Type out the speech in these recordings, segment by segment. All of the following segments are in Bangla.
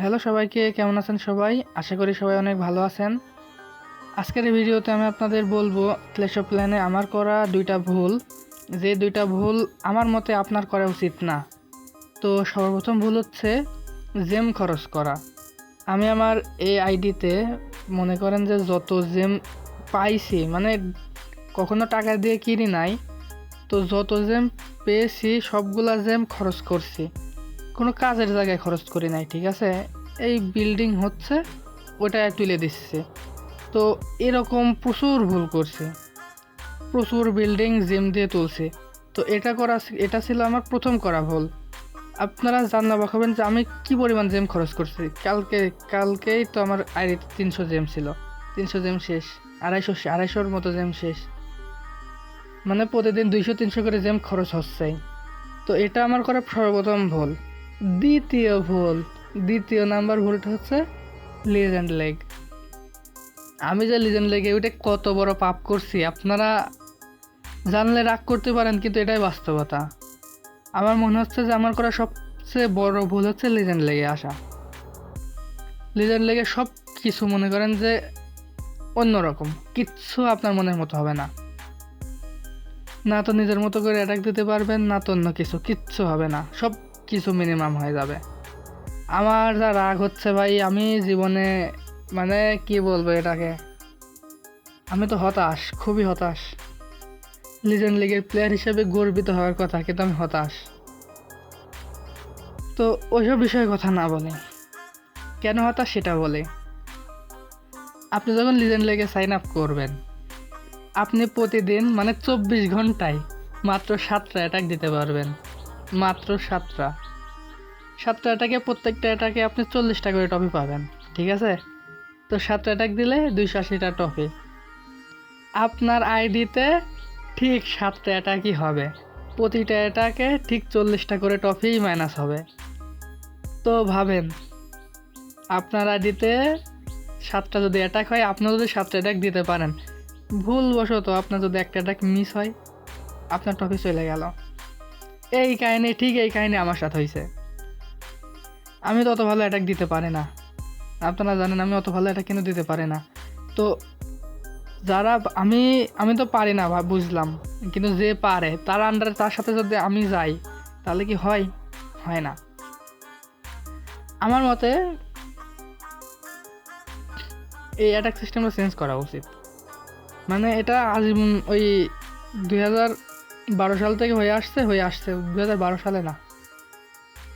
হ্যালো সবাইকে, কেমন আছেন সবাই? আশা করি সবাই অনেক ভালো আছেন। আজকের এই ভিডিওতে আমি আপনাদের বলব ক্লেশ প্ল্যানে আমার করা দুইটা ভুল। যে দুইটা ভুল আমার মতে আপনার করা উচিত না। তো সর্বপ্রথম ভুল হচ্ছে জেম খরচ করা। আমি আমার এই আইডিতে মনে করেন যে যত জেম পাইছি মানে কখনো টাকা দিয়ে কিনি নাই, তো যত জেম পেয়েছি, সবগুলা জেম খরচ করছি। কোনো কাজের জায়গায় খরচ করি নাই, ঠিক আছে? এই বিল্ডিং হচ্ছে ওটা তুলে দিচ্ছে। তো এরকম প্রচুর ভুল করছে। প্রচুর বিল্ডিং জিম দিয়ে তুলছে। তো এটা করা এটা ছিল আমার প্রথম করা ভুল। আপনারা জানা হবেন যে আমি কি পরিমাণ জেম খরচ করছি? কালকে, কালকেই তো আমার আইডিতে তিনশো জেম ছিল। তিনশো জেম শেষ, আড়াইশো আড়াইশোর মতো জেম শেষ। মানে প্রতিদিন দুইশো, তিনশো করে জেম খরচ হচ্ছেই। তো এটা আমার করা সর্বপ্রথম ভুল। দ্বিতীয় ভুল। দ্বিতীয় নাম্বার ভুলটা হচ্ছে লিজেন্ড লেগ আমি যে লিজেন্ড লেগে ওইটা কত বড় পাপ করছি, আপনারা জানলে রাগ করতে পারেন, কিন্তু এটাই বাস্তবতা। আমার মনে হচ্ছে যে আমার করা সবচেয়ে বড় ভুল হচ্ছে লিজেন্ড লেগে আসা। লিজেন্ড লেগে সব কিছু মনে করেন যে অন্যরকম, কিচ্ছু আপনার মনের মতো হবে না। না তো নিজের মতো করে অ্যাটাক দিতে পারবেন, না তো অন্য কিছু, কিচ্ছু হবে না। সব কিছু মিনিমাম হয়ে যাবে। আমার যা রাগ হচ্ছে ভাই, আমি জীবনে মানে কি বলব এটাকে? আমি তো হতাশ, খুবই হতাশ। লিজেন্ড লিগের প্লেয়ার হিসেবে গর্বিত হওয়ার কথা, কিন্তু আমি হতাশ। তো ওইসব বিষয়ে কথা না বলে। কেন হতাশ সেটা বলে। আপনি যখন লিজেন্ড লিগে সাইন আপ করবেন, আপনি প্রতিদিন মানে চব্বিশ ঘন্টায় মাত্র সাতটা অ্যাটাক দিতে পারবেন। মাত্র সাতটা। সাতটা অ্যাটাকে প্রত্যেকটা অ্যাটাকে আপনি চল্লিশটা করে টপি পাবেন, ঠিক আছে? তো সাতটা অ্যাটাক দিলে দুইশো আশিটা টপি আপনার আইডিতে ঠিক সাতটা অ্যাটাকই হবে। প্রতিটা অ্যাটাকে ঠিক চল্লিশটা করে টপিই মাইনাস হবে। তো ভাবেন, আপনার আইডিতে সাতটা যদি অ্যাটাক হয়, আপনি যদি সাতটা অ্যাটাক দিতে পারেন, ভুলবশত আপনার যদি একটা অ্যাটাক মিস হয়, আপনার টপি চলে গেল। এই কাহিনী, ঠিক এই কাহিনী আমার সাথে হয়েছে আমি তো অত ভালো অ্যাটাক দিতে পারি না। আপনারা জানেন আমি অত ভালো অ্যাটাক কিন্তু দিতে পারি না? তো যারা, আমি আমি তো পারি না বুঝলাম। কিন্তু যে পারে, তার আন্ডারে তার সাথে যদি আমি যাই, তাহলে কি হয়? হয় না। আমার মতে এই অ্যাটাক সিস্টেমটা চেঞ্জ করা উচিত। মানে এটা আজীবন ওই দুই হাজার বারো সাল থেকে হয়ে আসছে হয়ে আসছে। দু হাজার বারো সালে না।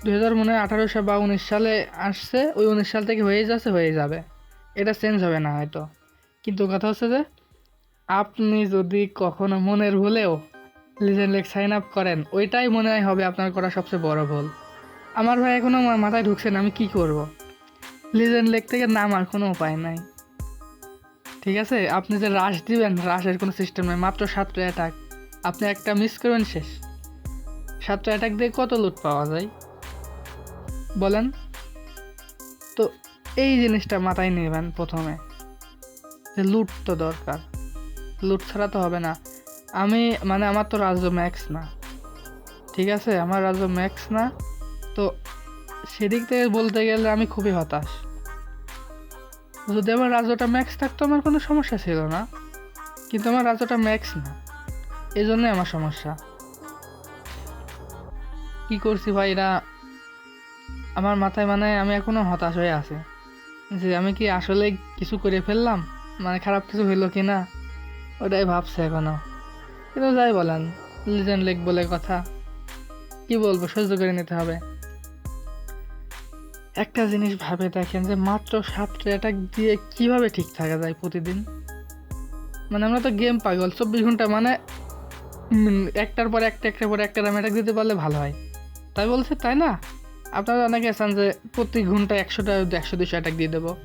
দু হাজার মনে হয় আঠারো সাল বা উনিশ সালে আসছে, ওই উনিশ সাল থেকে হয়ে যাচ্ছে হয়ে যাবে। এটা চেঞ্জ হবে না হয়তো। কিন্তু কথা হচ্ছে যে, আপনি যদি কখনো মনের ভুলেও লিজেন্ড লেগ সাইন আপ করেন, ওইটাই মনে হয় হবে আপনার করা সবচেয়ে বড় ভুল। আমার ভাই এখনও আমার মাথায় ঢুকছে না, আমি কি করব? লিজেন্ড লেগ থেকে নামার কোনো উপায় নাই। ঠিক আছে? আপনি যে রাশ দিবেন রাশের কোনো সিস্টেম নেই, মাত্র সাতটা অ্যাটাক আপনি একটা মিস করবেন শেষ। সাতটা অ্যাটাক দিয়ে কত লুট পাওয়া যায়? বলেন। তো এই জিনিসটা মাথায় নেবেন প্রথমে, যে লুট তো দরকার। লুট ছাড়া তো হবে না। আমি মানে আমার তো রাজ্য ম্যাক্স না। ঠিক আছে? আমার রাজ্য ম্যাক্স না। তো সেদিক থেকে বলতে গেলে আমি খুবই হতাশ। যদি আমার রাজ্যটা ম্যাক্স থাকতো, আমার কোনো সমস্যা ছিল না। কিন্তু আমার রাজ্যটা ম্যাক্স না। এই জন্যই আমার সমস্যা। কি করছি ভাই, এরা আমার মাথায় মানে আমি এখনও হতাশ হয়ে আছি। যে আমি কি আসলে কিছু করে ফেললাম? মানে খারাপ কিছু হইল কি না? ওটাই ভাবছে এখনও। কিন্তু যাই বলেন লিজেন্ড লেগ বলে কথা। কি বলব, সহ্য করে নিতে হবে। একটা জিনিস ভাবে দেখেন যে মাত্র সাতটা অ্যাটাক দিয়ে কীভাবে ঠিক থাকা যায় প্রতিদিন? মানে আমরা তো গেম পাগল, চব্বিশ ঘণ্টা মানে একটার পর একটা, একটার পর একটা অ্যাটাক দিতে পারলে ভালো হয়। তাই বলছে, তাই না? আপনারা অনেকে আছেন যে প্রতি ঘন্টায় একশোটা, একশো দুশো অ্যাটাক দিয়ে দেবো।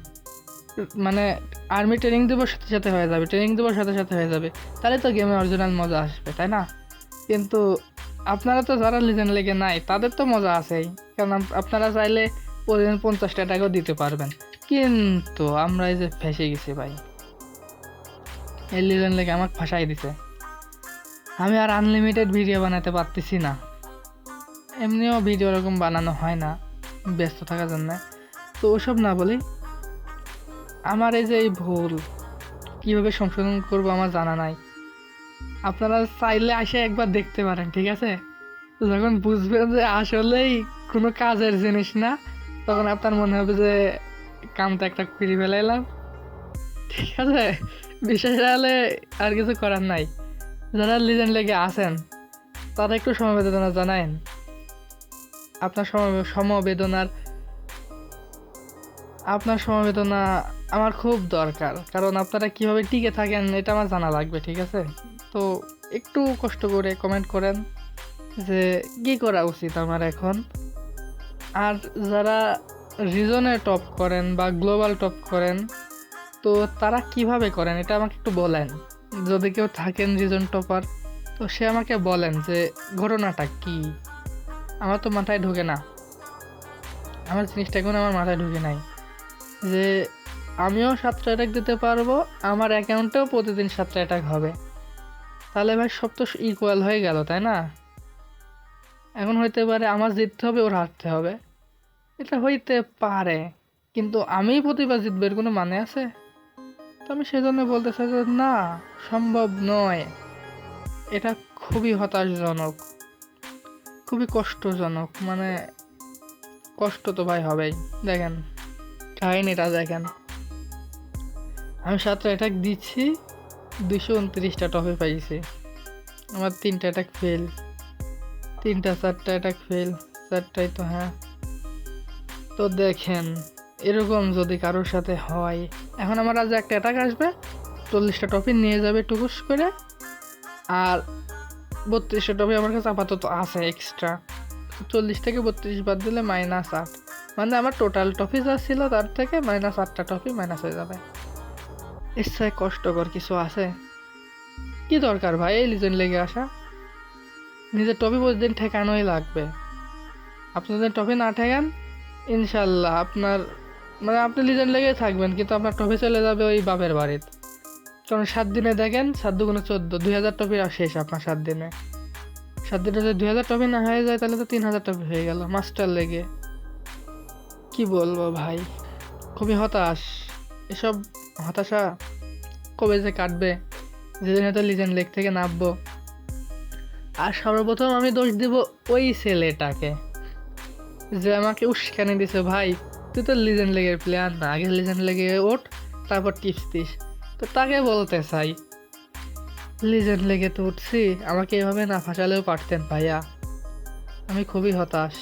মানে আর্মি ট্রেনিং দেবো সাথে সাথে হয়ে যাবে ট্রেনিং দেবো সাথে সাথে হয়ে যাবে। তাহলে তো গেমে অরিজিনাল মজা আসবে, তাই না? কিন্তু আপনারা তো যারা লিজেন লেগে নাই, তাদের তো মজা আছেই। কারণ আপনারা চাইলে প্রতিদিন পঞ্চাশটা টাকাও দিতে পারবেন। কিন্তু আমরা এই যে ফেসে গেছি ভাই। এই লিজেন লেগে আমাকে ফাঁসাই দিছে। আমি আর আনলিমিটেড ভিডিও বানাতে পারতেছি না। এমনিও ভিডিও ওরকম বানানো হয় না, ব্যস্ত থাকার জন্য। তো ওসব না বলি, আমার এই যে এই ভুল, কীভাবে সংশোধন করব আমার জানা নাই। আপনারা চাইলে আসে একবার দেখতে পারেন, ঠিক আছে? যখন বুঝবেন যে আসলেই কোনো কাজের জিনিস না, তখন আপনার মনে হবে যে কামটা একটা করে ফেলাইলাম। ঠিক আছে? হলে আর কিছু করার নাই। যারা লিজেন্ড লেগে আছেন, তারা একটু সমবেদনা জানায়েন। আপনার সমবেদনার, আপনার সমবেদনা আমার খুব দরকার, কারণ আপনারা কীভাবে টিকে থাকেন এটা আমার জানা লাগবে, ঠিক আছে? তো একটু কষ্ট করে কমেন্ট করেন যে কী করা উচিত আমার এখন। আর যারা রিজনে টপ করেন বা গ্লোবাল টপ করেন, তো তারা কীভাবে করেন এটা আমাকে একটু বলেন। যদি কেউ থাকেন রিজন টপার, তো সে আমাকে বলেন যে, ঘটনাটা কি? আমার তো মাথায় ঢোকে না। আমার জিনিসটা এখন আমার মাথায় ঢুকে নাই। যে, আমিও সাতটা অ্যাটাক দিতে পারব, আমার অ্যাকাউন্টেও প্রতিদিন সাতটা অ্যাটাক হবে। তাহলে ভাই, সব তো ইকুয়াল হয়ে গেল, তাই না? এখন হইতে পারে আমার জিততে হবে, ওর হারতে হবে। এটা হইতে পারে, কিন্তু আমি প্রতিবার জিতবে, এর কোনো মানে আছে? তো আমি সেজন্য বলতে চাই যে না, সম্ভব নয়। এটা খুবই হতাশজনক, খুবই কষ্টজনক মানে কষ্ট তো ভাই হবেই, দেখেন, কাহিনিটা দেখেন। আমি সাতটা অ্যাটাক দিচ্ছি দুশো উনত্রিশটা টপে পাইছি। আমার তিনটা অ্যাটাক ফেল তিনটা, চারটা অ্যাটাক ফেল চারটাই তো হ্যাঁ। তো দেখেন এরকম যদি কারোর সাথে হয়। এখন আমার আজ একটা অ্যাটাক আসবে, চল্লিশটা টপি নিয়ে যাবে টুকুস করে। আর বত্রিশটা টপি আমার কাছে আপাতত আছে এক্সট্রা চল্লিশ থেকে বত্রিশ বাদ দিলে মাইনাস আট। মানে আমার টোটাল টপি যা ছিল তার থেকে মাইনাস আটটা টপি মাইনাস হয়ে যাবে। ইচ্ছায় কষ্টকর কিছু আছে? কি দরকার ভাই, এই লিজন লেগে আসা? নিজের টপি প্রতিদিন ঠেকানোই লাগবে। আপনি যদি টপি না ঠেকান, ইনশাল্লাহ আপনার মানে আপনি লিজেন্ড লেগেই থাকবেন, কিন্তু আপনার টপি চলে যাবে ওই বাপের বাড়িতে। কারণ সাত দিনে দেখেন, সাত দুগুণে চোদ্দ, দুই হাজার টপি আর শেষ আপনার সাত দিনে। সাত দিনে যদি দুই হাজার টপি না হয়ে যায়, তাহলে তো তিন হাজার টপি হয়ে গেল, মাস্টার লেগে। কি বলব ভাই? খুবই হতাশ। এসব হতাশা কবে যে কাটবে? যেদিন হয়তো লিজেন্ড লেগ থেকে নামবো। আর সর্বপ্রথম আমি দোষ দিব ওই ছেলেটাকে, যে আমাকে উস্কানি দিছে, ভাই। তুই তো লিজেন্ড লেগের প্লেয়ার না, আগে লিজেন্ড লেগে ওঠ, তারপর টিপস দিস। তো তাকে বলতে চাই লিজেন্ড লেগে তো উঠছি, আমাকে এভাবে না ফাঁসালেও পারতেন ভাইয়া। আমি খুবই হতাশ।